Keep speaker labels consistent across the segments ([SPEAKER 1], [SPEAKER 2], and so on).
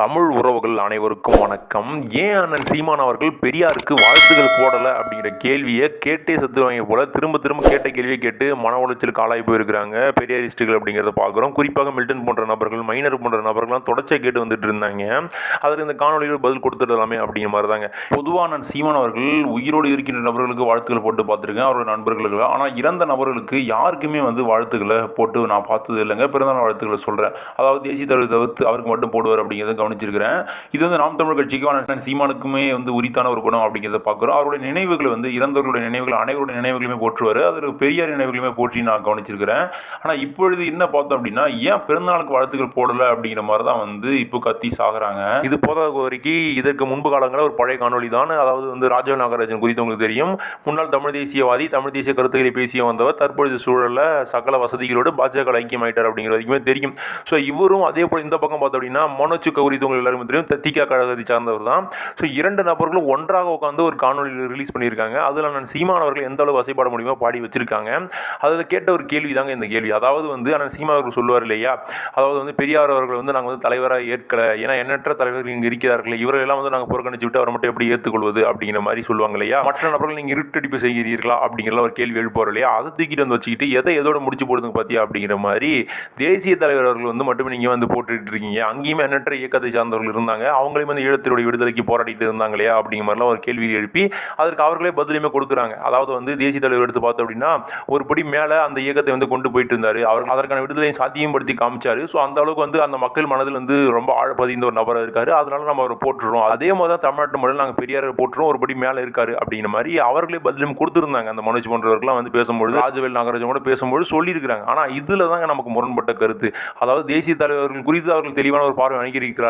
[SPEAKER 1] தமிழ் உறவுகள் அனைவருக்கும் வணக்கம். ஏன் அண்ணன் சீமான் அவர்கள் பெரியாருக்கு வாழ்த்துகள் போடலை அப்படிங்கிற கேள்வியை கேட்டே செத்துவாங்க போல திரும்ப திரும்ப கேட்ட கேள்வியை கேட்டு மன உளைச்சலுக்கு ஆளாகி போயிருக்கிறாங்க பெரியாரிஸ்டுகள் அப்படிங்கிறத பார்க்குறோம். குறிப்பாக மில்டன் போன்ற நபர்கள் மைனர் போன்ற நபர்கள்லாம் தொடர்ச்சியாக கேட்டு வந்துட்டு இருந்தாங்க. அதற்கு இந்த காணொலியில் பதில் கொடுத்துடலாமே அப்படிங்கிற மாதிரி தாங்க பொதுவாக நான் சீமான் அவர்கள் உயிரோடு இருக்கின்ற நபர்களுக்கு வாழ்த்துக்கள் போட்டு பார்த்துருக்கேன். அவரோட நண்பர்களுக்கு ஆனால் இறந்த நபர்களுக்கு யாருக்குமே வந்து வாழ்த்துக்களை போட்டு நான் பார்த்தது இல்லைங்க. பிறந்தநாள் வாழ்த்துக்களை சொல்கிறேன் அதாவது தேசிய தலைவர் தவிர்த்து அவருக்கு மட்டும் போடுவார் அப்படிங்கிறத கவனிச்சிருக்கிறேன். இது வந்து நாம் தமிழ் கட்சிக்கு சீமானுக்குமே வந்து உரித்தான ஒரு குணம் அப்படிங்கிறத பார்க்குறோம். அவருடைய நினைவுகளை வந்து இறந்தவர்களுடைய நினைவுகள் அனைவருடைய நினைவுகளுமே போற்றுவார். அதில் பெரியார் நினைவுகளுமே போற்றி நான் கவனிச்சிருக்கிறேன். ஆனால் இப்பொழுது என்ன பார்த்தோம் அப்படின்னா ஏன் பிறந்தநாளுக்கு வாழ்த்துக்கள் போடலை அப்படிங்கிற மாதிரி தான் வந்து இப்போ கத்தி சாகுறாங்க. இது போதாத வரைக்கும் இதற்கு முன்பு காலங்களில் ஒரு பழைய காணொலி தான். அதாவது வந்து ராஜா நாகராஜன் குறித்து உங்களுக்கு தெரியும். முன்னாள் தமிழ் தேசியவாதி தமிழ் தேசிய கருத்துக்களை பேசிய வந்தவர் தற்பொழுது சூழலில் சகல வசதிகளோடு பாஜக ஐக்கியமாயிட்டார் அப்படிங்கிற வரைக்குமே தெரியும். ஸோ இவரும் அதே போல் இந்த பக்கம் பார்த்தோம் அப்படின்னா மனோஜ் கௌரி எல்லாருமே தெரியும். திகா கழகத்தை சார்ந்தவர் தான். ஸோ இரண்டு நபர்களும் ஒன்றாக உட்காந்து ஒரு காணொலி ரிலீஸ் பண்ணியிருக்காங்க. அதில் நான் சீமான் அவர்கள் எந்த அளவு வசைப்பாட முடியுமோ பாடி வச்சிருக்காங்க. அதில் கேட்ட ஒரு கேள்வி தாங்க இந்த கேள்வி. அதாவது வந்து ஆனால் சீமா அவர்கள் சொல்லுவார் இல்லையா? அதாவது வந்து பெரியார் அவர்கள் வந்து நாங்கள் வந்து தலைவராக ஏற்கல. ஏன்னா எண்ணற்ற தலைவர்கள் இங்கே இருக்கிறார்கள். இவர்களெல்லாம் வந்து நாங்கள் புறக்கணிச்சு விட்டு அவரை மட்டும் எப்படி ஏற்றுக்கொள்வது அப்படிங்கிற மாதிரி சொல்லுவாங்க இல்லையா? மற்ற நபர்கள் நீங்கள் இருட்டடிப்பு செய்கிறீர்களா அப்படிங்கிற ஒரு கேள்வி எழுப்புவார் இல்லையா? அதை தூக்கிட்டு வந்து வச்சுக்கிட்டு எதை எதோட முடிச்சு போடுதுங்க பார்த்தியா அப்படிங்கிற மாதிரி தேசிய தலைவர் அவர்கள் வந்து மட்டுமே நீங்கள் வந்து போட்டுட்டு இருக்கீங்க. அங்கேயுமே எண்ணற்ற இயக்க இயக்கத்தை சார்ந்தவர்கள் இருந்தாங்க. அவங்களையும் வந்து ஈழத்தினுடைய விடுதலைக்கு போராடிட்டு இருந்தாங்க இல்லையா அப்படிங்கிற மாதிரிலாம் ஒரு கேள்வி எழுப்பி அதற்கு அவர்களே பதிலுமே கொடுக்குறாங்க. அதாவது வந்து தேசிய தலைவர் எடுத்து பார்த்தோம் அப்படின்னா ஒரு படி மேலே அந்த இயக்கத்தை வந்து கொண்டு போயிட்டு இருந்தார். அவர் அதற்கான விடுதலையை சாத்தியப்படுத்தி காமிச்சார். ஸோ அந்த அளவுக்கு வந்து அந்த மக்கள் மனதில் வந்து ரொம்ப ஆழ பதிந்த ஒரு நபராக இருக்கார். அதனால நம்ம அவரை போட்டுருவோம் அதே மாதிரி தான் தமிழ்நாட்டு மொழியில் நாங்கள் பெரியார் போட்டுருவோம் ஒரு படி மேலே இருக்காரு அப்படிங்கிற மாதிரி அவர்களே பதிலும் கொடுத்துருந்தாங்க. அந்த மனோஜ் போன்றவர்கள்லாம் வந்து பேசும்பொழுது ராஜவேல் நாகராஜன் கூட பேசும்போது சொல்லியிருக்கிறாங்க. ஆனால் இதில் தாங்க நமக்கு முரண்பட்ட கருத்து. அதாவது தேசிய தலைவர்கள் குறித்து அவர்கள் தெளிவான ஒரு பார்வை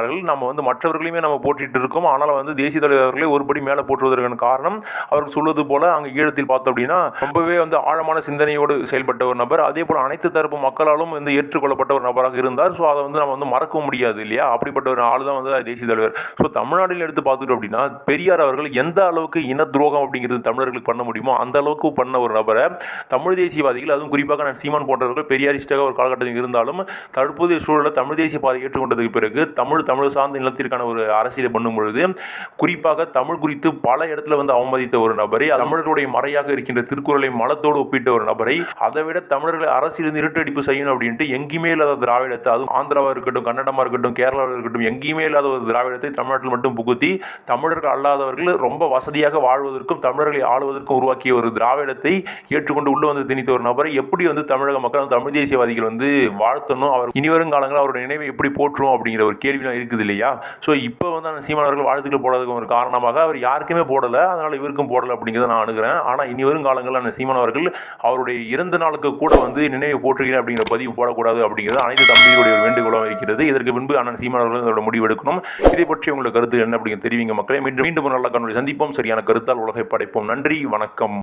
[SPEAKER 1] அணுகியிருக்கிறார்கள் நம்ம வந்து மற்றவர்களையுமே நம்ம போட்டிட்டு இருக்கோம். ஆனால் வந்து தேசிய தலைவர்களை ஒருபடி மேலே போற்றுவதற்கான காரணம் அவர்கள் சொல்வது போல அங்கே ஈழத்தில் பார்த்தோம் அப்படின்னா ரொம்பவே வந்து ஆழமான சிந்தனையோடு செயல்பட்ட ஒரு நபர். அதே போல் அனைத்து தரப்பு மக்களாலும் வந்து ஏற்றுக்கொள்ளப்பட்ட ஒரு நபராக இருந்தார். ஸோ அதை வந்து நம்ம வந்து மறக்க முடியாது இல்லையா? அப்படிப்பட்ட ஒரு ஆள் தான் வந்து தேசிய தலைவர். ஸோ தமிழ்நாட்டில் எடுத்து பார்த்துட்டோம் அப்படின்னா பெரியார் அவர்கள் எந்த அளவுக்கு இன துரோகம் அப்படிங்கிறது தமிழர்களுக்கு பண்ண முடியுமோ அந்த அளவுக்கு பண்ண ஒரு நபரை தமிழ் தேசியவாதிகள் அதுவும் குறிப்பாக நான் சீமான் போன்றவர்கள் பெரியாரிஸ்டாக ஒரு காலகட்டத்தில் இருந்தாலும் தற்போதைய சூழலில் தமிழ் தேசிய பாதை ஏற்றுக்கொண்டதுக்கு பிறகு தமிழ் தமிழ் சார்ந்த நிலத்திற்கான ஒரு அரசியலை பண்ணும் பொழுது குறிப்பாக தமிழ் குறித்து பல இடத்துல வந்து அவமதித்த ஒரு நபரை தமிழர்களுடைய மறையாக இருக்கின்ற திருக்குறளை மலத்தோடு ஒப்பிட்ட ஒரு நபரை அதை விட தமிழர்களை அரசியல் இருட்டடிப்பு செய்யணும் அப்படின்ட்டு எங்கேயுமே இல்லாத திராவிடத்தை அதுவும் ஆந்திராவாக இருக்கட்டும் கன்னடமாக இருக்கட்டும் கேரளாவாக இருக்கட்டும் எங்கேயுமே இல்லாத ஒரு திராவிடத்தை தமிழ்நாட்டில் மட்டும் புகுத்தி தமிழர்கள் அல்லாதவர்கள் ரொம்ப வசதியாக வாழ்வதற்கும் தமிழர்களை ஆளுவதற்கும் உருவாக்கிய ஒரு திராவிடத்தை ஏற்றுக்கொண்டு உள்ள வந்து திணித்த ஒரு நபரை எப்படி வந்து தமிழக மக்கள் தமிழ் தேசியவாதிகள் வந்து வாழ்த்தணும் அவர் இனிவரும் காலங்களில் அவருடைய நினைவை எப்படி போற்றுவோம் அப்படிங்கிற ஒரு கேள்வி இருக்குது இல்லையா ஸோ இப்போ வந்து அந்த சீமானவர்கள் வாழ்த்துக்கள் போடுறதுக்கு ஒரு காரணமாக அவர் யாருக்குமே போடலை அதனால் இவருக்கும் போடலை அப்படிங்கிறத நான் அணுகிறேன். ஆனால் இனி வரும் காலங்களில் அந்த சீமானவர்கள் அவருடைய இறந்த நாளுக்கு கூட வந்து நினைவு போட்டிருக்கிறேன் அப்படிங்கிற பதிவு போடக்கூடாது அப்படிங்கிறது அனைத்து தம்பிகளுடைய ஒரு வேண்டுகோளாக இருக்கிறது. இதற்கு முன்பு அண்ணன் சீமானவர்கள் இதோட அதோட முடிவெடுக்கணும் இதை பற்றி உங்களோட கருத்து என்ன அப்படிங்கிறது தெரிவிங்க மக்களை. மீண்டும் மீண்டும் நல்ல கண்ணுடைய சந்திப்போம். சரியான கருத்தால் உலகை படைப்போம். நன்றி வணக்கம்.